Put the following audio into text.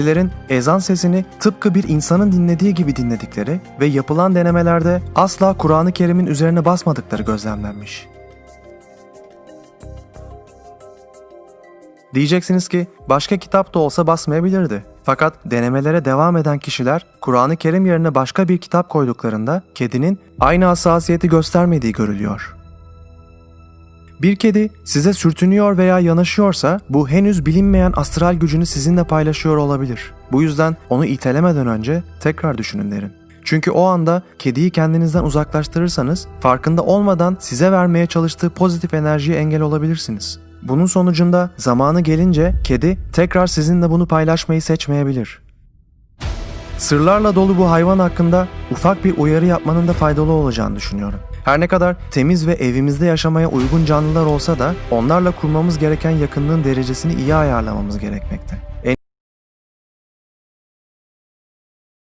Kedilerin ezan sesini tıpkı bir insanın dinlediği gibi dinledikleri ve yapılan denemelerde asla Kur'an-ı Kerim'in üzerine basmadıkları gözlemlenmiş. Diyeceksiniz ki başka kitap da olsa basmayabilirdi. Fakat denemelere devam eden kişiler Kur'an-ı Kerim yerine başka bir kitap koyduklarında kedinin aynı hassasiyeti göstermediği görülüyor. Bir kedi size sürtünüyor veya yanaşıyorsa bu henüz bilinmeyen astral gücünü sizinle paylaşıyor olabilir. Bu yüzden onu itelemeden önce tekrar düşünün derim. Çünkü o anda kediyi kendinizden uzaklaştırırsanız farkında olmadan size vermeye çalıştığı pozitif enerjiye engel olabilirsiniz. Bunun sonucunda zamanı gelince kedi tekrar sizinle bunu paylaşmayı seçmeyebilir. Sırlarla dolu bu hayvan hakkında ufak bir uyarı yapmanın da faydalı olacağını düşünüyorum. Her ne kadar temiz ve evimizde yaşamaya uygun canlılar olsa da onlarla kurmamız gereken yakınlığın derecesini iyi ayarlamamız gerekmekte.